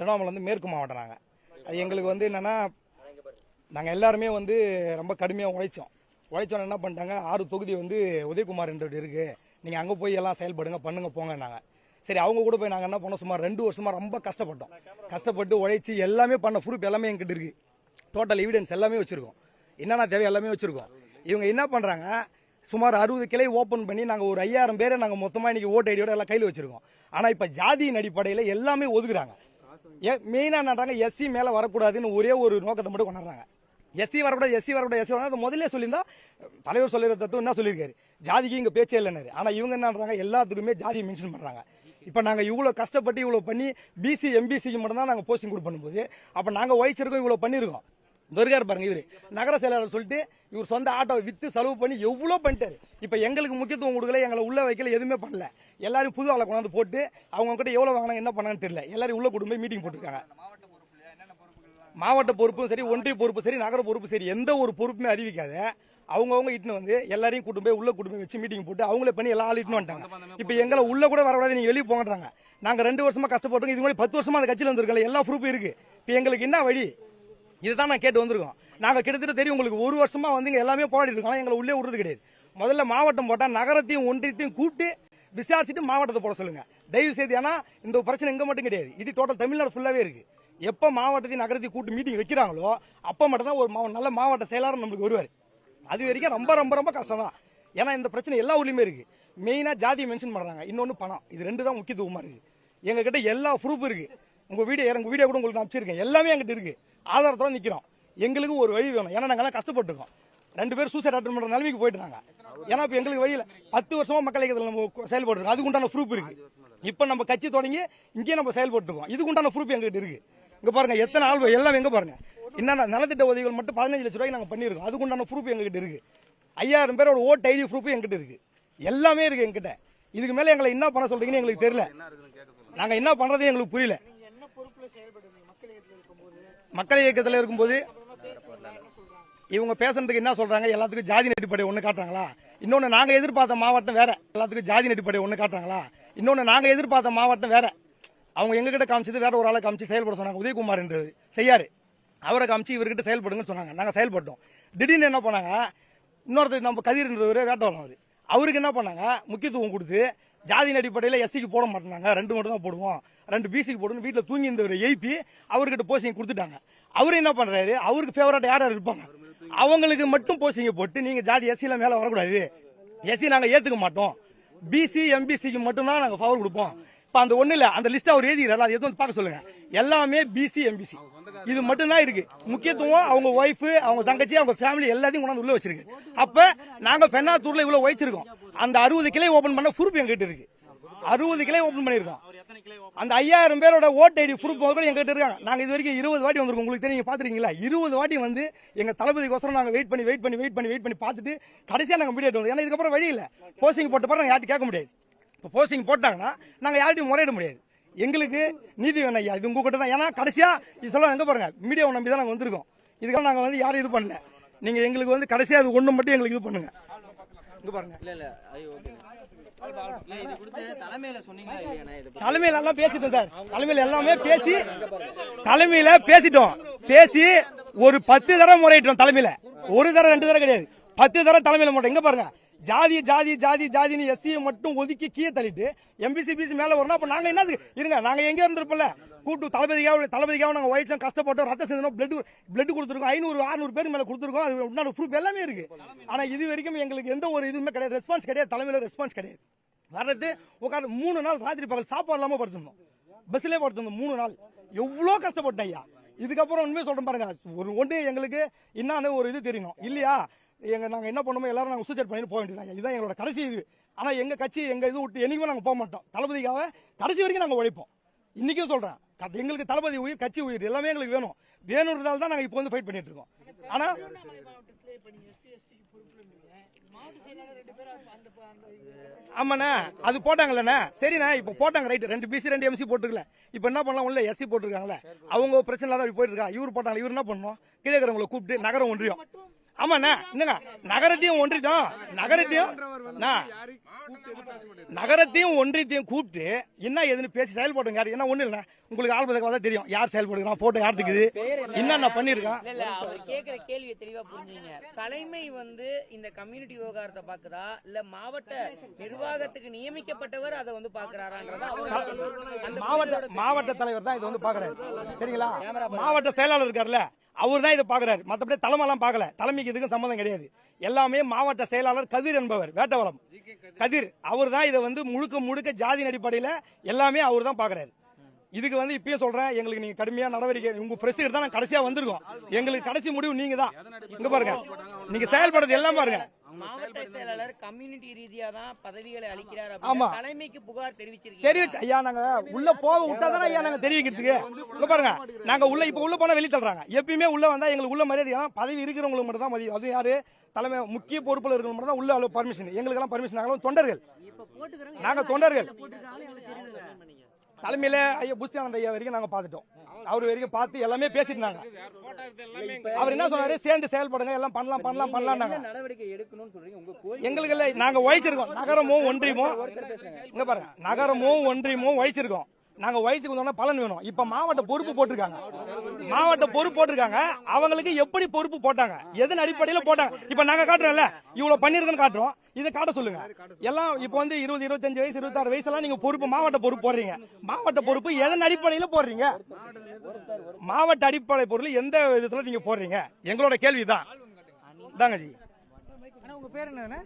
திருவண்ணாமலை வந்து மேற்கு மாவட்டம் நாங்கள் அது எங்களுக்கு வந்து என்னென்னா நாங்கள் எல்லாருமே வந்து ரொம்ப கடுமையாக உழைச்சோம். உழைச்சோன்னு என்ன பண்ணிட்டாங்க ஆறு தொகுதி வந்து உதயகுமார் என்ற இருக்குது நீங்கள் அங்கே போய் எல்லாம் செயல்படுங்க பண்ணுங்க போங்கன்னாங்க. சரி அவங்க கூட போய் நாங்கள் என்ன பண்ணோம் சுமார் ரெண்டு வருஷமா ரொம்ப கஷ்டப்பட்டோம். கஷ்டப்பட்டு உழைச்சி எல்லாமே பண்ண ப்ரூஃப் எல்லாமே எங்கிட்ட இருக்குது டோட்டல் எவிடன்ஸ் எல்லாமே வச்சுருக்கோம். என்னென்ன தேவை எல்லாமே வச்சுருக்கோம். இவங்க என்ன பண்ணுறாங்க சுமார் அறுபது கிளை ஓப்பன் பண்ணி நாங்கள் ஒரு ஐயாயிரம் பேரை நாங்கள் மொத்தமாக இன்றைக்கி ஓட்டு ஐடியோட எல்லாம் கையில் வச்சுருக்கோம். ஆனால் இப்போ ஜாதியின் அடிப்படையில் எல்லாமே ஒதுக்குறாங்க. மெயினாக நட்டாங்க எஸ்சி மேலே வரக்கூடாதுன்னு ஒரே ஒரு நோக்கத்தை மட்டும் கொண்டாடுறாங்க. எஸ்சி வரக்கூடாது எஸ்சி வரக்கூடாது எஸ்சி வரக்கூடாது. முதல்ல சொல்லியிருந்தா தலைவர் சொல்லிற தத்துவம் என்ன சொல்லியிருக்காரு? ஜாதிக்கு இங்கே பேச்சே இல்லைனாரு ஆனால் இவங்க என்ன பண்ணுறாங்க எல்லாத்துக்குமே ஜாதியை மென்ஷன் பண்ணுறாங்க இப்போ நாங்கள் இவ்வளோ கஷ்டப்பட்டு இவ்வளோ பண்ணி பிசி எம்பிசிக்கு மட்டும்தான் நாங்கள் போஸ்டிங் கூட பண்ணும்போது அப்போ நாங்கள் உழைச்சிருக்கோம் இவ்வளோ பண்ணியிருக்கோம். வருகார் பாருங்க இவரு. நகர செயலாளர் சொல்லிட்டு இவர் சொந்த ஆட்டோவை வித்து செலவு பண்ணி எவ்வளோ பண்ணிட்டாரு. இப்போ எங்களுக்கு முக்கியத்துவம் கொடுக்கல எங்களை உள்ள வைக்கல எதுவுமே பண்ணல. எல்லாரும் புது ஆளை கொண்டாந்து போட்டு அவங்க கிட்ட எவ்வளோ வாங்கினாங்க என்ன பண்ணாங்கன்னு தெரியல. எல்லாரும் உள்ள குடும்பம் மீட்டிங் போட்டிருக்காங்க. மாவட்ட பொறுப்பும் சரி ஒன்றிய பொறுப்பு சரி நகர பொறுப்பு சரி எந்த ஒரு பொறுப்புமே அறிவிக்காத. அவங்கவுங்க இட்டுன்னு வந்து எல்லாரையும் கூட்டு போய் உள்ள கூட்டு போய் வச்சு மீட்டிங் போட்டு அவங்களே பண்ணி எல்லா ஆள் இட்டுன்னு வந்துட்டாங்க. இப்போ எங்களை உள்ள கூட வரக்கூடாது நீங்க வெளியே போகிறாங்க நாங்கள் ரெண்டு வருஷமா கஷ்டப்பட்டோம் இது மாதிரி பத்து வருஷமா அந்த கட்சியில் வந்திருக்கல எல்லா ப்ரூஃபும் இருக்கு. இப்போ எங்களுக்கு என்ன வழி? இதுதான் நான் கேட்டு வந்திருக்கோம். நாங்கள் கிட்டத்தட்ட தெரியும் உங்களுக்கு ஒரு வருஷமா வந்து இங்கே எல்லாமே போராடி இருக்கோம். எங்களை உள்ளே விடுறது கிடையாது. முதல்ல மாவட்டம் போட்டால் நகரத்தையும் ஒன்றியத்தையும் கூப்பிட்டு விசாரிச்சுட்டு மாவட்டத்தை போட சொல்லுங்க. தயவு செய்து ஏன்னா இந்த பிரச்சனை எங்கே மட்டும் கிடையாது. இது டோட்டல் தமிழ்நாடு ஃபுல்லாகவே இருக்குது எப்போ மாவட்டத்தையும் நகரத்தையும் கூட்டு மீட்டிங் வைக்கிறாங்களோ அப்போ மட்டும் தான் ஒரு நல்ல மாவட்ட செயலாளர் நம்மளுக்கு வருவார். அது வரைக்கும் ரொம்ப ரொம்ப ரொம்ப கஷ்டம் தான் ஏன்னா இந்த பிரச்சனை எல்லா ஊர்லேயுமே இருக்குது மெயினாக ஜாதியை மென்ஷன் பண்ணுறாங்க இன்னொன்று பணம். இது ரெண்டு தான் முக்கியத்துவமாக இருக்குது எங்ககிட்ட எல்லா ப்ரூஃப் இருக்குது உங்கள் வீடியோ உங்கள் வீடியோ கூட உங்களுக்கு நான் அமைச்சிருக்கேன் எல்லாமே எங்கிட்ட இருக்குது ஆதாரத்தோட நிக்கிறோம். எங்களுக்கு ஒரு வழி வேணும். ஏன்னா நாங்கெல்லாம் கஷ்டப்பட்டுருக்கோம். ரெண்டு பேரும் சூசைட் அட்டன் பண்ற நிலைமைக்கு போயிட்டாங்க. ஏன்னா இப்ப எங்களுக்கு வழியில பத்து வருஷமா மக்கள் இயக்கத்தில் நம்ம செயல்பட்டு அதுக்கு உண்டான ப்ரூஃப் இருக்கு. இப்ப நம்ம கட்சி தொடங்கி இங்கேயே நம்ம செயல்பட்டு இருக்கோம் இதுக்கு உண்டான ப்ரூஃப் எங்ககிட்ட இருக்கு. இங்க பாருங்க எத்தனை ஆள் எல்லாம் எங்க பாருங்க. என்னென்ன நலத்திட்ட உதவிகள் மட்டும் பதினஞ்சு லட்ச ரூபாய்க்கு நாங்க பண்ணிருக்கோம் அதுக்கு உண்டான ப்ரூஃப் எங்ககிட்ட இருக்கு. ஐயாயிரம் பேரோட ஓட் ஐடி ப்ரூஃப் எங்கிட்ட இருக்கு. எல்லாமே இருக்கு எங்கிட்ட இதுக்கு மேல எங்களை என்ன பண்ண சொல்றீங்கன்னு எங்களுக்கு தெரியல. நாங்க என்ன பண்றது எங்களுக்கு புரியல என்ன பொறுப்புல செயல்படுறீங்க மக்கள் இயக்கத்தில் இருக்கும்போது மக்கள் இயக்கத்தில் இருக்கும்போது இவங்க பேசுறதுக்கு என்ன சொல்றாங்க? எல்லாத்துக்கும் ஜாதி நடிப்படை ஒன்று காட்டுறாங்களா? இன்னொன்று நாங்கள் எதிர்பார்த்த மாவட்டம் வேற. எல்லாத்துக்கும் ஜாதி நடிப்படை ஒன்று காட்டுறாங்களா? இன்னொன்று நாங்கள் எதிர்பார்த்த மாவட்டம் வேற. அவங்க எங்ககிட்ட காமிச்சது வேற ஒரு ஆளை காமிச்சு செயல்பட சொன்னாங்க. உதயகுமார்ன்றது செய்யாரு. அவரை காமிச்சு இவர்கிட்ட செயல்படுங்கன்னு சொன்னாங்க. நாங்கள் செயல்பட்டோம். திடீர்னு என்ன பண்ணாங்க? இன்னொருத்தர் நம்ம கதிர்ன்றவர் வேட்டவரம் அவர். அவருக்கு என்ன பண்ணாங்க? முக்கியத்துவம் கொடுத்து ஜாதியின் அடிப்படையில் எஸ்சிக்கு போட மாட்டேனாங்க ரெண்டு மட்டும் தான் போடுவோம். ரெண்டு பிசிக்கு போடணும் வீட்டில் தூங்கி இருந்தவர் எய்பி அவர்கிட்ட போஸ்டிங் கொடுத்துட்டாங்க. அவரு என்ன பண்ணுறாரு அவருக்கு ஃபேவரட்டாக யார் யார் இருப்பாங்க? அவங்களுக்கு மட்டும் போஸ்டிங் போட்டு நீங்கள் ஜாதி எஸ்சியில் மேலே வரக்கூடாது. எஸ்சி நாங்கள் ஏற்றுக்க மாட்டோம். பிசி எம்பிசிக்கு மட்டும்தான் நாங்கள் பவர் கொடுப்போம். இப்போ அந்த ஒன்றும் இல்லை அந்த லிஸ்ட் அவர் எழுதிக்கிறாரு அதை எதுவும் வந்து பார்க்க சொல்லுங்கள் எல்லாமே பிசி எம்பிசி இது மட்டும்தான் இருக்கு. முக்கியத்துவம் அவங்க ஒய்ஃபு அவங்க தங்கச்சி அவங்க ஃபேமிலி எல்லாத்தையும் கொண்டாந்து உள்ள வச்சிருக்கு. அப்ப நாங்க பெண்ணாத்தூர்ல இவ்வளவு வச்சிருக்கோம் அந்த அறுபது கிளை ஓபன் பண்ண ப்ரூஃப் எங்கிட்ட இருக்கு. அறுபது கிளை ஓபன் பண்ணிருக்கோம் அந்த ஐயாயிரம் பேரோட ஓட் ஐடி ப்ரூஃப் கூட எங்கிட்ட இருக்காங்க. நாங்கள் இது வரைக்கும் இருபது வாட்டி வந்திருக்கோம். உங்களுக்கு தெரியும் பார்த்துருக்கீங்களா? இருபது வாட்டி வந்து எங்கள் தளபதிக்கோசரம் நாங்கள் வெயிட் பண்ணி வெயிட் பண்ணி வெயிட் பண்ணி வெயிட் பண்ணி பார்த்துட்டு கடைசியாக நாங்கள் மீடியேட் வந்தோம். ஏன்னா இதுக்கப்புறம் வழி இல்லை. போஸ்டிங் போட்ட பிறகு நாங்க கேட்க முடியாது. இப்போ போஸ்டிங் போட்டாங்கன்னா நாங்கள் யார்ட்டையும் முறையிட முடியாது. எங்களுக்கு நீதி வேணும் ஐயா. இது உங்ககிட்ட தான். ஏன்னா கடைசியாக இது சொல்ல எங்கே பாருங்கள் மீடியாவை நம்பி தான் நாங்கள் வந்திருக்கோம். இதுக்காக நாங்கள் வந்து யாரும் இது பண்ணல. நீங்கள் எங்களுக்கு வந்து கடைசியாக அது ஒன்று மட்டும் எங்களுக்கு இது பண்ணுங்கள் இங்க பாருங்க. இல்ல இல்ல. ஐயோ ஓகே. இல்ல இது கொடுத்து தலைமையில சொன்னீங்களா இல்லையாண்ணா இது பத்தி? தலைமையில எல்லாம் பேசிட்டோம் சார். தலைமையில எல்லாமே பேசி தலைமையில பேசிட்டோம். பேசி ஒரு பத்து தடவை முறையிட்டோம் தலைமையில. ஒரு தடவை ரெண்டு தடவை கிடையாது. பத்து தடவை தலைமையில மட்டும் எங்க பாருங்க. ஜாதி ஜாதி ஜாதி ஜாதின்னு எஸ்சியை மட்டும் ஒதுக்கி கீழே தள்ளிட்டு எம்பிசி பிசி மேலே வரணும் அப்போ நாங்கள் என்னது? இருங்க நாங்கள் எங்கே இருந்திருப்போம்ல? கூட்டு தளபதிக்காக தளபதிக்காக நாங்கள் வயசும் கஷ்டப்பட்டோம் ரத்த சிந்தனம் பிளட் பிளட் கொடுத்துருக்கோம். ஐநூறு அறுநூறு பேர் மேலே கொடுத்துருக்கோம். அது உண்டான ப்ரூஃப் எல்லாமே இருக்கு. ஆனால் இது வரைக்கும் எங்களுக்கு எந்த ஒரு இதுவுமே கிடையாது. ரெஸ்பான்ஸ் கிடையாது. தலைமையில் ரெஸ்பான்ஸ் கிடையாது. வர்றது உட்காந்து மூணு நாள் ராத்திரி பகல் சாப்பாடு இல்லாமல் படுத்திருந்தோம். பஸ்லயே படுத்திருந்தோம் மூணு நாள். எவ்வளோ கஷ்டப்பட்டேன் ஐயா. இதுக்கப்புறம் உண்மையை சொல்கிறேன் பாருங்க. ஒரு ஒன்று எங்களுக்கு என்னன்னு ஒரு இது தெரியணும். இல்லையா? எங்கள் நாங்கள் என்ன பண்ணுமோ எல்லாரும் நாங்கள் சூசைட் பண்ணிட்டு போக வேண்டியது இதுதான் எங்களோட கடைசி இது. ஆனால் எங்கள் கட்சி எங்கள் இது விட்டு என்னைக்குமே நாங்கள் போக மாட்டோம். தளபதிக்காக கடைசி வரைக்கும் நாங்கள் உழைப்போம். இன்றைக்கும் சொல்கிறேன் எங்களுக்கு தளபதி உயிர் கட்சி உயிர் எல்லாமே எங்களுக்கு வேணும். வேணுன்றதால தான் நாங்கள் இப்போ வந்து ஃபைட் பண்ணிட்டு இருக்கோம். ஆனால் ஆமாண்ணா அது போட்டாங்கல்லண்ணா. சரிண்ணா இப்போ போட்டாங்க ரைட்டு ரெண்டு பிசி ரெண்டு எம்சி போட்டுருக்கல. இப்போ என்ன பண்ணலாம்? உள்ள எஸ்சி போட்டிருக்காங்களே அவங்க பிரச்சனை இல்லாத போயிட்டு இருக்கா? இவர் போட்டாங்க இவர் என்ன பண்ணணும் கீழே இருக்கிறவங்களை கூப்பிட்டு நகரம் ஒன்றியம். ஆமாண்ணா. என்னங்க? நகரத்தையும் ஒன்றியத்தையும் நகரத்தையும் நகரத்தையும் ஒன்றியத்தையும் கூப்பிட்டு என்ன ஏதுன்னு பேசி செயல்படுங்க. யாரு என்ன ஒண்ணு இல்ல உங்களுக்கு பார்த்தா தெரியும். யார் செயல்படுகிறான்? போட்டோ யார் இருக்குது என்னென்ன பண்ணிருக்கான் இல்ல அவர் கேக்குற கேள்வியை தெளிவா புரிஞ்சுங்க. தலைமை வந்து இந்த கம்யூனிட்டி விவகாரத்தை பாக்குதா இல்ல மாவட்ட நிர்வாகத்துக்கு நியமிக்கப்பட்டவர் அதை வந்து பாக்குறாரான்றதா மாவட்ட மாவட்ட தலைவர். தான் இது வந்து பாக்குறாரு சரிங்களா? மாவட்ட செயலாளர் இருக்காருல்ல. அவர் தான் இதை பார்க்குறாரு. மற்றபடி தலைமைலாம் பார்க்கல. தலைமைக்கு இதுக்கும் சம்மந்தம் கிடையாது. எல்லாமே மாவட்ட செயலாளர் கதிர் என்பவர் வேட்டவளம் கதிர் அவர் தான் இதை வந்து முழுக்க முழுக்க ஜாதியின் அடிப்படையில் எல்லாமே அவர் தான் பார்க்குறாரு. இதுக்கு வந்து இப்பயே சொல்றேன் எங்களுக்கு நீங்க கடுமையா நடவடிக்கை உங்க பிரஸ் தான் கடைசியா வந்திருக்கோம். எங்களுக்கு கடைசி முடிவு நீங்க தான் இங்க பாருங்க. நீங்க செயல்படுறது எல்லாம் பாருங்க. மாவட்ட செயலாளர் கம்யூனிட்டி ரீதியா தான் பதவிகளை அளிக்கிறார் ஆமா. தலைமைக்கு புகார் தெரிவிச்சிருக்கீங்க. தெரிவிச்சு ஐயா நாங்க உள்ள போக விட்டாதானே ஐயா நாங்க தெரிவிக்கிறதுக்கு? இங்க பாருங்க. நாங்க உள்ள இப்ப உள்ள போனா வெளிய தள்ளுறாங்க. எப்பயுமே உள்ள வந்தா எங்களுக்கு உள்ள மரியாதை ஏன்னா பதவி இருக்கிறவங்களுக்கு மட்டும் தான் மதியம் அதுவும் யாரு? தலைமை முக்கிய பொறுப்புல இருக்கிறவங்க மட்டும் தான் உள்ள பர்மிஷன் எங்களுக்கு எல்லாம் பர்மிஷன் நாங்களும் தொண்டர்கள். நாங்க தொண்டர்கள். தலைமையில ஐயா புஸ்தியானந்த ஐயா வரைக்கும் நாங்க பாத்துட்டோம் அவர் வரைக்கும் பார்த்து எல்லாமே பேசிட்டு அவர் என்ன சொன்னாரு? சேர்ந்து செயல்படுங்க எல்லாம் பண்ணலாம் பண்ணலாம் பண்ணலாம் நடவடிக்கை எடுக்கணும்னு சொல்றீங்க? உங்க கோரிக்கை எங்களுக்கு இல்ல நாங்க உழைச்சிருக்கோம். நகரமும் ஒன்றியமும் இங்க பாருங்க. நகரமும் ஒன்றியமும் உழைச்சிருக்கோம். நாங்க வயசுக்கு வந்தோம்னா பலன் வேணும். இப்ப மாவட்ட பொறுப்பு போட்டிருக்காங்க. மாவட்ட பொறுப்பு போட்டிருக்காங்க. அவங்களுக்கு எப்படி பொறுப்பு போட்டாங்க? எதன் அடிப்படையில போட்டாங்க? இப்ப நாங்க காட்டுறோம்ல. இவ்வளவு பண்ணிருக்கோன்னு காட்டுறோம். இதை காட்ட சொல்லுங்க. எல்லாம் இப்ப வந்து இருபது இருபத்தஞ்சு வயசு இருபத்தாறு வயசுலாம் நீங்க பொறுப்பு மாவட்ட பொறுப்பு போடுறீங்க. மாவட்ட பொறுப்பு எதன் அடிப்படையில போடுறீங்க? மாவட்ட அடிப்படை பொருள் எந்த விதத்துல நீங்க போடுறீங்க? எங்களோட கேள்விதான். தாங்க ஜி. உங்க பேர் என்ன